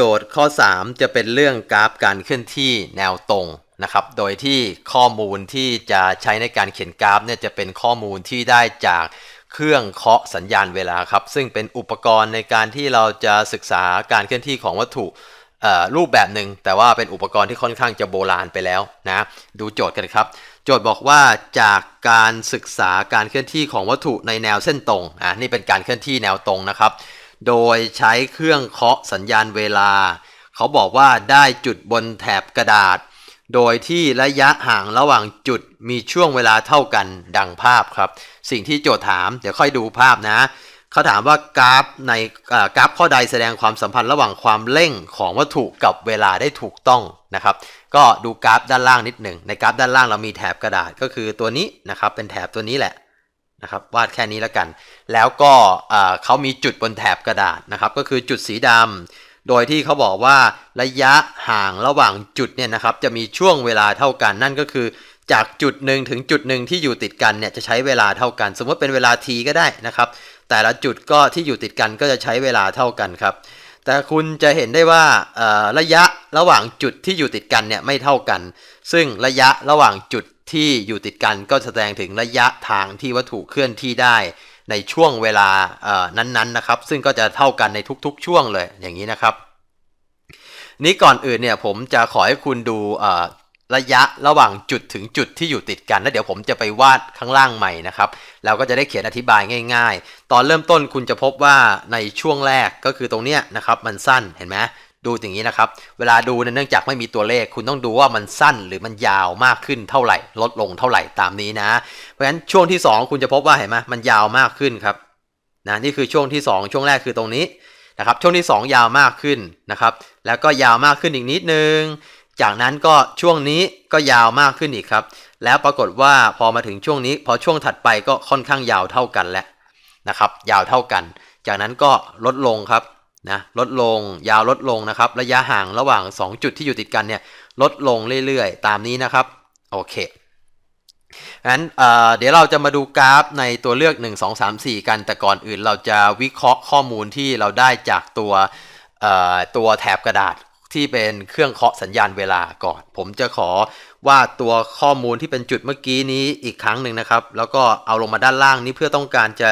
โจทย์ข้อ 3 จะเป็นเรื่องกราฟการเคลื่อนที่แนวตรงนะครับ โดยที่ข้อมูลที่จะใช้ในการเขียนกราฟเนี่ยจะเป็นข้อมูลที่ได้จากเครื่องเคาะสัญญาณเวลาครับ ซึ่งเป็นอุปกรณ์ในการที่เราจะศึกษาการเคลื่อนที่ของวัตถุรูปแบบหนึ่งแต่ว่าเป็นอุปกรณ์ที่ค่อนข้างจะโบราณไปแล้วนะดูโจทย์กันครับ โจทย์บอกว่าจากการศึกษาการเคลื่อนที่ของวัตถุในแนวเส้นตรงอะนี่เป็นการเคลื่อนที่แนวตรงนะครับ โดยใช้เครื่องเคาะสัญญาณเวลา เขาบอกว่าได้จุดบนแถบกระดาษ โดยที่ระยะห่างระหว่างจุดมีช่วงเวลาเท่ากันดังภาพครับ สิ่งที่โจทย์ถามเดี๋ยวค่อยดูภาพนะ เขาถามว่ากราฟในกราฟข้อใดแสดงความสัมพันธ์ระหว่างความเร่งของวัตถุกับเวลาได้ถูกต้องนะครับ ก็ดูกราฟด้านล่างนิดหนึ่งในกราฟด้านล่างเรามีแถบกระดาษก็คือตัวนี้นะครับเป็นแถบตัวนี้แหละ นะครับวาดแค่นี้แล้วกัน แล้วก็เขามีจุดบนแถบกระดาษนะครับ ก็คือจุดสีดำโดยที่เขาบอกว่าระยะห่างระหว่างจุดเนี่ยนะครับ จะมีช่วงเวลาเท่ากันนั่นก็คือ จากจุดหนึ่งถึงจุดหนึ่งที่อยู่ติดกันเนี่ยจะใช้เวลาเท่ากัน สมมติเป็นเวลา t ก็ได้นะครับ แต่ละจุดก็ที่อยู่ติดกันก็จะใช้เวลาเท่ากันครับ แต่คุณจะเห็นได้ว่าระยะระหว่างจุดที่อยู่ติดกันเนี่ยไม่เท่ากัน ซึ่งระยะระหว่างจุดที่อยู่ติดกันก็แสดงถึงระยะทางที่วัตถุเคลื่อนที่ได้ในช่วงเวลานั้นๆนะครับ ซึ่งก็จะเท่ากันในทุกๆช่วงเลยอย่างนี้นะครับ นี้ก่อนอื่นเนี่ยผมจะขอให้คุณดู ระยะระหว่างจุดถึงจุดที่อยู่ติดกันแล้วเดี๋ยวผมจะไปวาดข้างล่างใหม่นะครับเราก็จะได้เขียนอธิบายง่าย ๆ ตอนเริ่มต้นคุณจะพบว่าในช่วงแรกก็คือตรงเนี้ยนะครับมันสั้นเห็นไหมดูอย่างนี้นะครับ เวลาดูเนื่องจากไม่มีตัวเลข คุณต้องดูว่ามันสั้นหรือมันยาวมากขึ้นเท่าไหร่ ลดลงเท่าไหร่ตามนี้นะ เพราะฉะนั้นช่วงที่ 2 คุณจะพบว่าเห็นไหมมันยาวมากขึ้นครับนะนี่คือช่วงที่ 2 ช่วงแรกคือตรงนี้นะครับช่วงที่ 2 ยาวมากขึ้นนะครับแล้วก็ยาวมากขึ้นอีกนิดนึง จากนั้นก็ช่วงนี้ก็ยาวมากขึ้นอีกครับ แล้วปรากฏว่าพอมาถึงช่วงนี้ พอช่วงถัดไปก็ค่อนข้างยาวเท่ากันแล้วนะครับ ยาวเท่ากัน จากนั้นก็ลดลงครับนะลดลงยาวลดลงนะครับ ระยะห่างระหว่าง 2 จุดที่อยู่ติดกันเนี่ยลดลงเรื่อยๆ ตามนี้นะครับ โอเคงั้นเเดี๋ยวเราจะมาดูกราฟในตัวเลือก 1 2 3 4 กัน แต่ก่อนอื่นเราจะวิเคราะห์ข้อมูลที่เราได้จากตัวตัวแถบกระดาษ ที่เป็นเครื่องเคาะสัญญาณเวลาก่อน ผมจะขอวาดตัวข้อมูลที่เป็นจุดเมื่อกี้นี้อีกครั้งหนึ่งนะครับ แล้วก็เอาลงมาด้านล่างนี้เพื่อต้องการจะ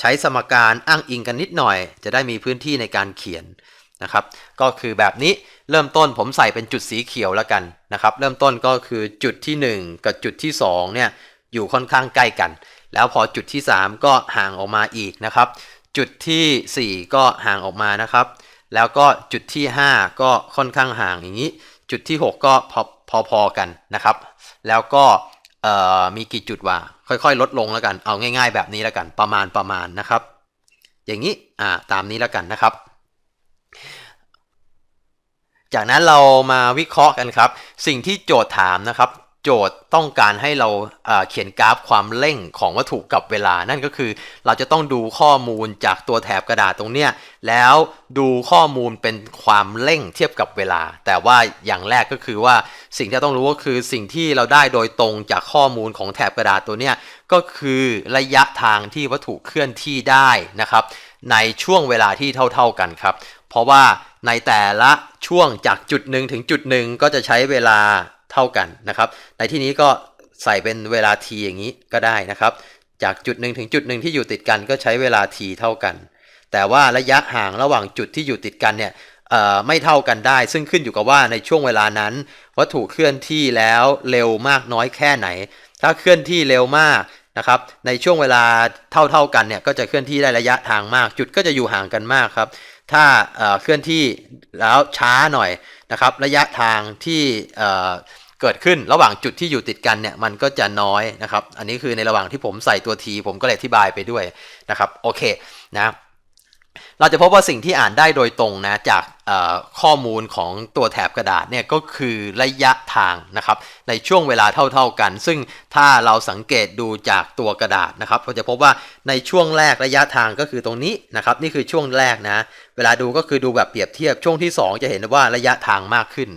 ใช้สมการอ้างอิงกันนิดหน่อย จะได้มีพื้นที่ในการเขียนนะครับ ก็คือแบบนี้เริ่มต้นผมใส่เป็นจุดสีเขียวแล้วกันนะครับ เริ่มต้นก็คือจุดที่ 1 กับจุดที่2เนี่ยอยู่ค่อนข้างใกล้กัน แล้วพอจุดที่ 3 ก็ห่างออกมาอีกนะครับ จุดทีสี่4 ก็ห่างออกมานะครับ แล้วก็จุดที่ 5 ก็ค่อนข้างห่างอย่างนี้ จุดที่ 6 ก็พอๆกันนะครับ แล้วก็มีกี่จุดวะค่อยๆ ลดลงแล้วกัน เอาง่ายๆ แบบนี้แล้วกัน ประมาณประมาณนะครับ อย่างนี้อ่าตามนี้แล้วกันนะครับ จากนั้นเรามาวิเคราะห์กันครับ สิ่งที่โจทย์ถามนะครับ โจทย์ต้องการให้เราเขียนกราฟความเร่งของวัตถุกับเวลา นั่นก็คือเราจะต้องดูข้อมูลจากตัวแถบกระดาษตรงเนี้ยแล้วดูข้อมูลเป็นความเร่งเทียบกับเวลา แต่ว่าอย่างแรกก็คือว่าสิ่งที่ต้องรู้ก็คือสิ่งที่เราได้โดยตรงจากข้อมูลของแถบกระดาษตัวเนี้ยก็คือระยะทางที่วัตถุเคลื่อนที่ได้นะครับ ในช่วงเวลาที่เท่า ๆกันครับ เพราะว่าในแต่ละช่วงจากจุดหนึ่งถึงจุดหนึ่งก็จะใช้เวลา ท่ากันนะครับ ในที่นี้ก็ใส่เป็นเวลา t อย่างนี้ก็ได้นะครับ จากจุดหนึ่งถึงจุดหนึ่งที่อยู่ติดกันก็ใช้เวลา t เท่ากัน แต่ว่าระยะห่างระหว่างจุดที่อยู่ติดกันเนี่ยไม่เท่ากันได้ ซึ่งขึ้นอยู่กับว่าในช่วงเวลานั้น วัตถุเคลื่อนที่แล้วเร็วมากน้อยแค่ไหน ถ้าเคลื่อนที่เร็วมากนะครับในช่วงเวลาเท่าๆกันเนี่ยก็จะเคลื่อนที่ได้ระยะทางมาก จุดก็จะอยู่ห่างกันมากครับ ถ้าเคลื่อนที่แล้วช้าหน่อยนะครับ ระยะทางที่ เกิดขึ้นระหว่างจุดที่อยู่ติดกันเนี่ยมันก็จะน้อยนะครับ อันนี้คือในระหว่างที่ผมใส่ตัวทีผมก็เลยอธิบายไปด้วยนะครับโอเคนะเราจะพบว่าสิ่งที่อ่านได้โดยตรงนะจากข้อมูลของตัวแถบกระดาษเนี่ยก็คือระยะทางนะครับในช่วงเวลาเท่าๆกัน ซึ่งถ้าเราสังเกตดูจากตัวกระดาษนะครับเราจะพบว่าในช่วงแรกระยะทางก็คือตรงนี้นะครับนี่คือช่วงแรกนะ เวลาดูก็คือดูแบบเปรียบเทียบช่วงที่ 2 จะเห็นว่าระยะทางมากขึ้น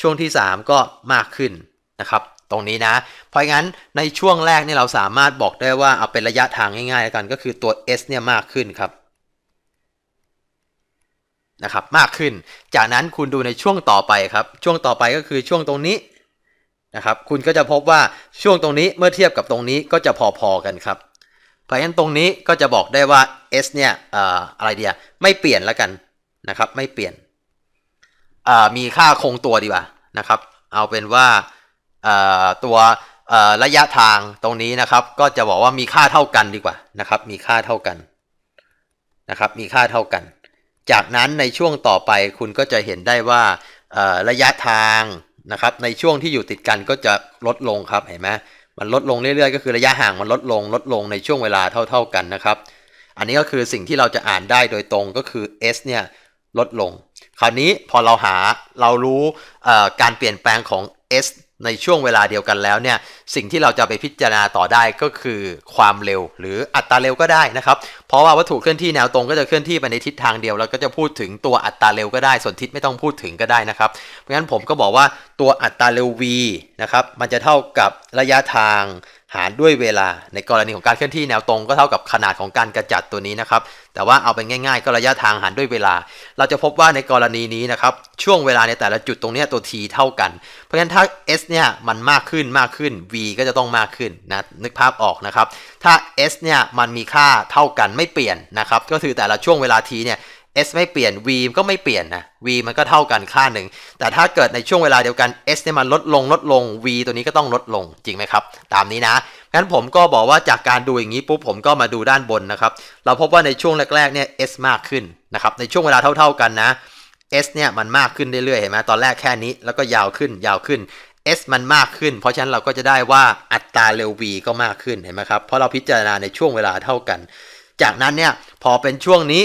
ช่วงที่ 3 ก็มากขึ้นนะครับตรงนี้นะ เพราะงั้นในช่วงแรกนี่เราสามารถบอกได้ว่าเอาเป็นระยะทางง่ายๆแล้วกันก็คือตัว s เนี่ยมากขึ้นครับนะครับมากขึ้น จากนั้นคุณดูในช่วงต่อไปครับ ช่วงต่อไปก็คือช่วงตรงนี้นะครับ คุณก็จะพบว่าช่วงตรงนี้เมื่อเทียบกับตรงนี้ก็จะพอๆกันครับ เพราะฉะนั้นตรงนี้ก็จะบอกได้ว่า S เนี่ยออะไรเดียไม่เปลี่ยนแล้วกันนะครับไม่เปลี่ยนมีค่าคงตัวดีกว่านะครับเอาเป็นว่าตัวระยะทางตรงนี้นะครับ ก็จะบอกว่ามีค่าเท่ากันดีกว่านะครับมีค่าเท่ากันนะครับมีค่าเท่ากัน จากนั้นในช่วงต่อไปคุณก็จะเห็นได้ว่าระยะทางนะครับในช่วงที่อยู่ติดกันก็จะลดลงครับเห็นไหม มันลดลงเรื่อยๆ ก็คือระยะห่างมันลดลงลดลงในช่วงเวลาเท่า ๆกันนะครับ อันนี้ก็คือสิ่งที่เราจะอ่านได้โดยตรงก็คือ s เนี่ยลดลง คราวนี้พอเราหาเรารู้การเปลี่ยนแปลงของ s ในช่วงเวลาเดียวกันแล้วเนี่ยสิ่งที่เราจะไปพิจารณาต่อได้ก็คือความเร็วหรืออัตราเร็วก็ได้นะครับ เพราะว่าวัตถุเคลื่อนที่แนวตรงก็จะเคลื่อนที่ไปในทิศทางเดียว แล้วก็จะพูดถึงตัวอัตราเร็วก็ได้ ส่วนทิศไม่ต้องพูดถึงก็ได้นะครับ เพราะฉะนั้นผมก็บอกว่าตัวอัตราเร็ว v นะครับมันจะเท่ากับระยะทาง หารด้วยเวลา ในกรณีของการเคลื่อนที่แนวตรงก็เท่ากับขนาดของการกระจัดตัวนี้นะครับ แต่ว่าเอาเป็นง่ายๆ ก็ระยะทางหารด้วยเวลา เราจะพบว่าในกรณีนี้นะครับ ช่วงเวลาในแต่ละจุดตรงเนี้ยตัว t เท่ากัน เพราะฉะนั้นถ้า s เนี่ยมันมากขึ้นมากขึ้น v ก็จะต้องมากขึ้นนะ นึกภาพออกนะครับ ถ้า s เนี่ยมันมีค่าเท่ากันไม่เปลี่ยนนะครับ ก็คือแต่ละช่วงเวลา t เนี่ย s ไม่เปลี่ยน v ก็ไม่เปลี่ยนนะ v มันก็เท่ากันค่าหนึ่ง แต่ถ้าเกิดในช่วงเวลาเดียวกัน s เนี่ยมันลดลงลดลง v ตัวนี้ก็ต้องลดลงจริงไหมครับ ตามนี้นะ งั้นผมก็บอกว่าจากการดูอย่างนี้ปุ๊บผมก็มาดูด้านบนนะครับ เราพบว่าในช่วงแรกๆเนี่ย s มากขึ้นนะครับ ในช่วงเวลาเท่า ๆกันนะ s เนี่ยมันมากขึ้นเรื่อยๆ เห็นไหมตอนแรกแค่นี้แล้วก็ยาวขึ้นยาวขึ้น s มันมากขึ้น เพราะฉะนั้นเราก็จะได้ว่าอัตราเร็ว v ก็มากขึ้นเห็นไหมครับ เพราะเราพิจารณาในช่วงเวลาเท่ากัน จากนั้นเนี่ยพอเป็นช่วงนี้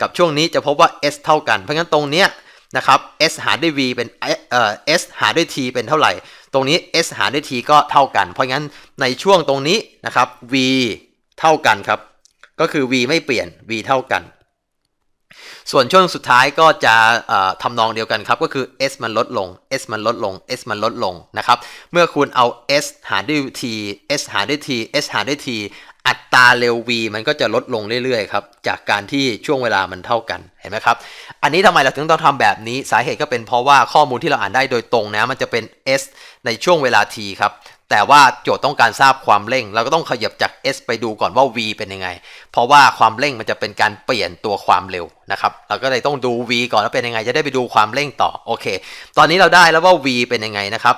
กับช่วงนี้จะพบว่า s เท่ากัน เพราะงั้นตรงเนี้ยนะครับ s หารด้วย v เป็นเอ่อ s หารด้วย t เป็นเท่าไหร่ ตรงนี้ s หารด้วย t ก็เท่ากัน เพราะงั้นในช่วงตรงนี้นะครับ v เท่ากันครับ ก็คือ v ไม่เปลี่ยน v เท่ากัน ส่วนช่วงสุดท้ายก็จะทำนองเดียวกันครับ ก็คือ s มันลดลง s มันลดลง s มันลดลงนะครับ เมื่อคุณเอา s หารด้วย t s หารด้วย t s หารด้วย t อัตราเร็ว v มันก็จะลดลงเรื่อยๆครับจากการที่ช่วงเวลามันเท่ากันเห็นไหมครับอันนี้ทำไมเราถึงต้องทำแบบนี้สาเหตุก็เป็นเพราะว่าข้อมูลที่เราอ่านได้โดยตรงนะมันจะเป็น s ในช่วงเวลา t ครับแต่ว่าโจทย์ต้องการทราบความเร่ง เราก็ต้องขยับจาก s ไปดูก่อนว่า v เป็นยังไง เพราะว่าความเร่งมันจะเป็นการเปลี่ยนตัวความเร็วนะครับเราก็เลยต้องดู v ก่อนว่าเป็นยังไงจะได้ไปดูความเร่งต่อโอเค ตอนนี้เราได้แล้วว่า v เป็นยังไงนะครับ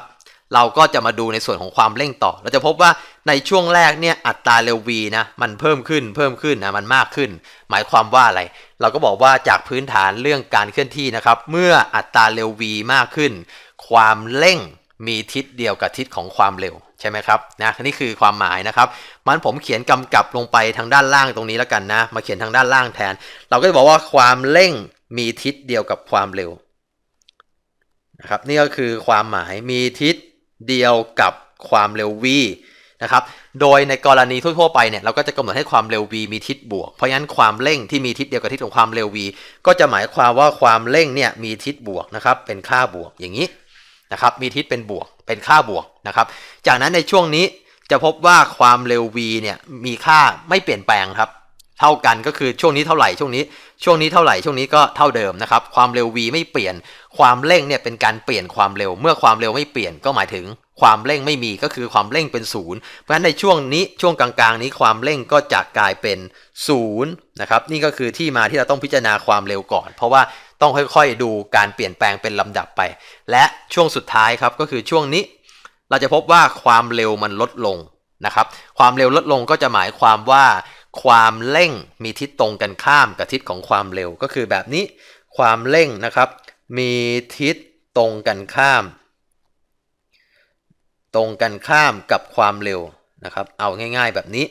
เราก็จะมาดูในส่วนของความเร่งต่อ เราจะพบว่าในช่วงแรกเนี่ยอัตราเร็ว v นะมันเพิ่มขึ้นเพิ่มขึ้นนะมันมากขึ้น หมายความว่าอะไร เราก็บอกว่าจากพื้นฐานเรื่องการเคลื่อนที่นะครับ เมื่ออัตราเร็ว v มากขึ้น ความเร่งมีทิศเดียวกับทิศของความเร็วใช่ไหมครับนะนี่คือความหมายนะครับ มันผมเขียนกำกับลงไปทางด้านล่างตรงนี้แล้วกันนะ มาเขียนทางด้านล่างแทน เราก็จะบอกว่าความเร่งมีทิศเดียวกับความเร็วนะครับนี่ก็คือความหมายมีทิศ เดียวกับความเร็ว v นะครับ โดยในกรณีทั่วๆไปเนี่ยเราก็จะกำหนดให้ความเร็ว v มีทิศบวก เพราะฉะนั้นความเร่งที่มีทิศเดียวกับทิศของความเร็ว v ก็จะหมายความว่าความเร่งเนี่ยมีทิศบวกนะครับเป็นค่าบวกอย่างนี้นะครับมีทิศเป็นบวกเป็นค่าบวกนะครับ จากนั้นในช่วงนี้จะพบว่าความเร็ว v เนี่ยมีค่าไม่เปลี่ยนแปลงครับ เท่ากันก็คือช่วงนี้เท่าไหร่ช่วงนี้ ช่วงนี้เท่าไหร่ช่วงนี้ก็เท่าเดิมนะครับความเร็ว v ไม่เปลี่ยน ความเร่งเนี่ยเป็นการเปลี่ยนความเร็ว เมื่อความเร็วไม่เปลี่ยนก็หมายถึงความเร่งไม่มีก็คือความเร่งเป็นศูนย์เพราะฉะนั้นในช่วงนี้ช่วงกลางๆ นี้ความเร่งก็จะกลายเป็นศูนย์นะครับนี่ก็คือที่มาที่เราต้องพิจารณาความเร็วก่อน เพราะว่าต้องค่อยๆ ดูการเปลี่ยนแปลงเป็นลำดับไป และช่วงสุดท้ายครับก็คือช่วงนี้ เราจะพบว่าความเร็วมันลดลงนะครับ ความเร็วลดลงก็จะหมายความว่า ความเร่งมีทิศตรงกันข้ามกับทิศของความเร็วก็คือแบบนี้ความเร่งนะครับ มีทิศตรงกันข้าม ตรงกันข้ามกับความเร็วนะครับ เอาง่ายๆแบบนี้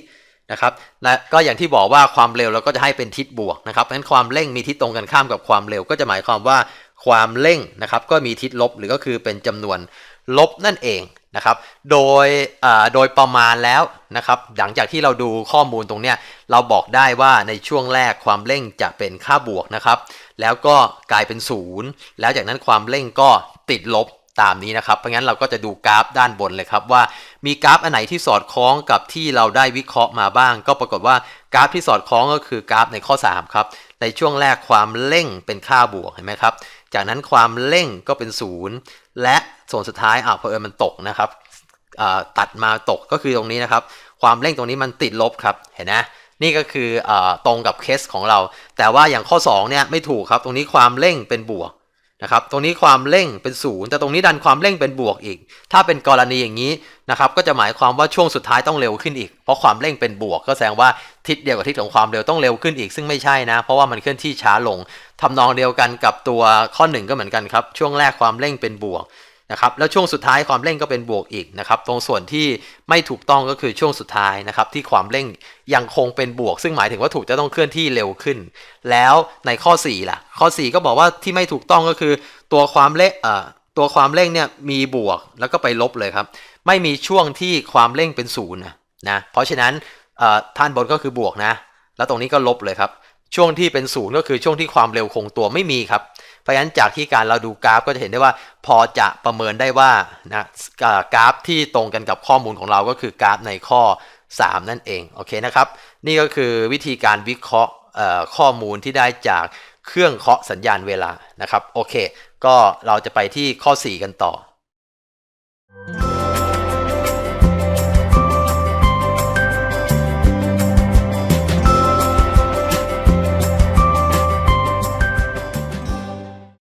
นะครับและก็อย่างที่บอกว่าความเร็วเราก็จะให้เป็นทิศบวกนะครับเพราะฉะนั้นความเร่งมีทิศตรงกันข้ามกับความเร็ว ก็จะหมายความว่าความเร่งนะครับก็มีทิศลบหรือก็คือเป็นจำนวน ลบนั่นเองนะครับ โดยโดยประมาณแล้วนะครับ หลังจากที่เราดูข้อมูลตรงเนี้ยเราบอกได้ว่าในช่วงแรกความเร่งจะเป็นค่าบวกนะครับ แล้วก็กลายเป็นศูนย์แล้วจากนั้นความเร่งก็ติดลบตามนี้นะครับ เพราะงั้นเราก็จะดูกราฟด้านบนเลยครับว่ามีกราฟอันไหนที่สอดคล้องกับที่เราได้วิเคราะห์มาบ้าง ก็ปรากฏว่ากราฟที่สอดคล้องก็คือกราฟในข้อ 3 ครับ ในช่วงแรกความเร่งเป็นค่าบวกเห็นไหมครับ จากนั้นความเร่งก็เป็นศูนย์ และส่วนสุดท้ายอ่าเพอเอิญมันตกนะครับตัดมาตกก็คือตรงนี้นะครับ ความเร่งตรงนี้มันติดลบครับเห็นไหมนี่ก็คืออตรงกับเคสของเรา แต่ว่าอย่างข้อ2เนี่ยไม่ถูกครับ ตรงนี้ความเร่งเป็นบวก นะครับตรงนี้ความเร่งเป็นศูนย์แต่ตรงนี้ดันความเร่งเป็นบวกอีก ถ้าเป็นกรณีอย่างนี้นะครับก็จะหมายความว่าช่วงสุดท้ายต้องเร็วขึ้นอีก เพราะความเร่งเป็นบวก ก็แสดงว่าทิศเดียวกับทิศของความเร็วต้องเร็วขึ้นอีก ซึ่งไม่ใช่นะ เพราะว่ามันเคลื่อนที่ช้าลงทำนองเดียวกันกับตัวข้อหนึ่งก็เหมือนกันครับช่วงแรกความเร่งเป็นบวก นะครับแล้วช่วงสุดท้ายความเร่งก็เป็นบวกอีกนะครับตรงส่วนที่ไม่ถูกต้องก็คือช่วงสุดท้ายนะครับที่ความเร่งยังคงเป็นบวก ซึ่งหมายถึงว่าถูกจะต้องเคลื่อนที่เร็วขึ้น แล้วในข้อ 4 ล่ะ ข้อ 4 ก็บอกว่าที่ไม่ถูกต้องก็คือตัวความเร่งเอ่อตัวความเร่งเนี่ยมีบวกแล้วก็ไปลบเลยครับ ไม่มีช่วงที่ความเร่งเป็นศูนย์นะนะเพราะฉะนั้นเอ่อท่านบนก็คือบวกนะ แล้วตรงนี้ก็ลบเลยครับ ช่วงที่เป็นศูนย์ก็คือช่วงที่ความเร็วคงตัวไม่มีครับ เพราะฉะนั้นจากที่การเราดูกราฟก็จะเห็นได้ว่า พอจะประเมินได้ว่านะกราฟที่ตรงกันกับข้อมูลของเราก็คือกราฟในข้อ 3 นั่นเองโอเคนะครับนี่ก็คือวิธีการวิเคราะห์ข้อมูลที่ได้จากเครื่องเคาะสัญญาณเวลานะครับโอเค ก็เราจะไปที่ข้อ 4 กันต่อ